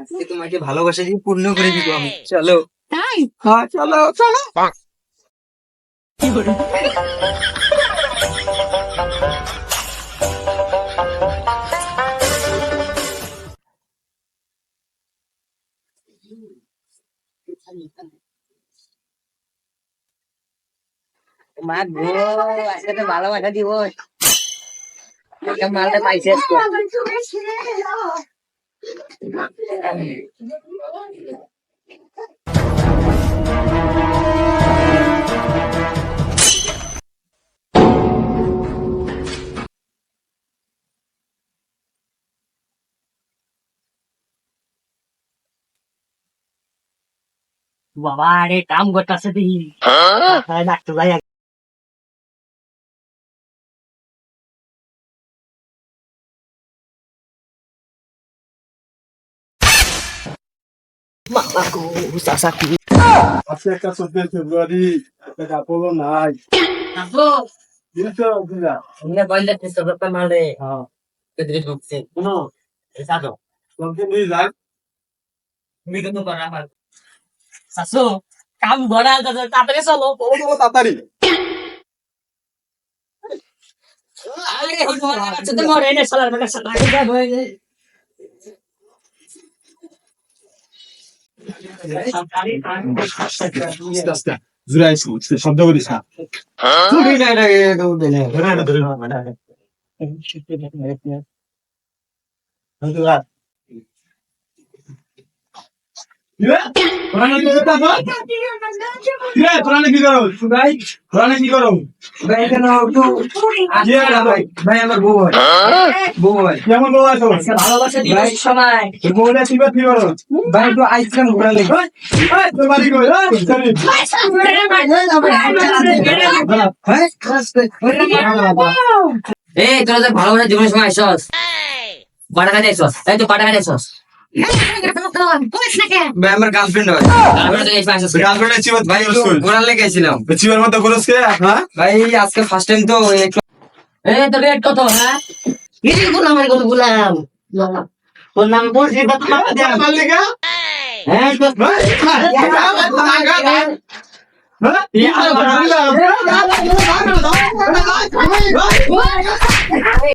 আজকে তোমাকে ভালোবাসা দিয়ে পূর্ণ করে দিব আমি। চলো। তাই? হ্যাঁ চলো চলো। মা গো আজকে তো ভালোবাসা দিব মালটা পাইছে। বাবা আরে কাম করতেছে দেখি ডাক্তার ভাই বাবা গো চাচা কি আজকে একটা চোদ্দ ফেব্রুয়ারি একটা কাপড়ও নাই আপু দিয়েছ বুঝা এমনি বললে তো ব্যাপার মারে হ্যাঁ কেদরে ঢুকছে শোনো এটা তো তোমাকে নিয়ে যাই মিকে তো করা আমার শাশু কাম ঘোড়া তাড়াতাড়ি চলো ও তো তাড়াতাড়ি আরে ঘোড়া আছে তো মরে নে সালার মানে তোরা কি করো ভাই তোরা কি করো? ভাই কেন একটু। ভাই? ভাই আমার বউ হয়? বউ হয় কেমন বউ আছো? ভালোবাসা দিবস সময় বউটা কি কি করো? ভাই একটু আইসক্রিম ঘোরা লেগে কই? এই তোরা ভালোবাসা জীবনের সময় আইসস কাজে আইসস এই তো আইসস ভাই আমার গার্লফ্রেন্ড হয়। গার্লফ্রেন্ড চিবত ভাই ঘোরার লেগে আইছিলাম চিবার মতো করস কে হ্যাঁ? ভাই আজকে ফার্স্ট টাইম তো এই তো রেট কত হ্যাঁ? কি গুলাম আর কত গুলাম তোর নাম বলছি কত টাকা দেন পারলি কে হ্যাঁ তো হ্যাঁ। হ্যাঁ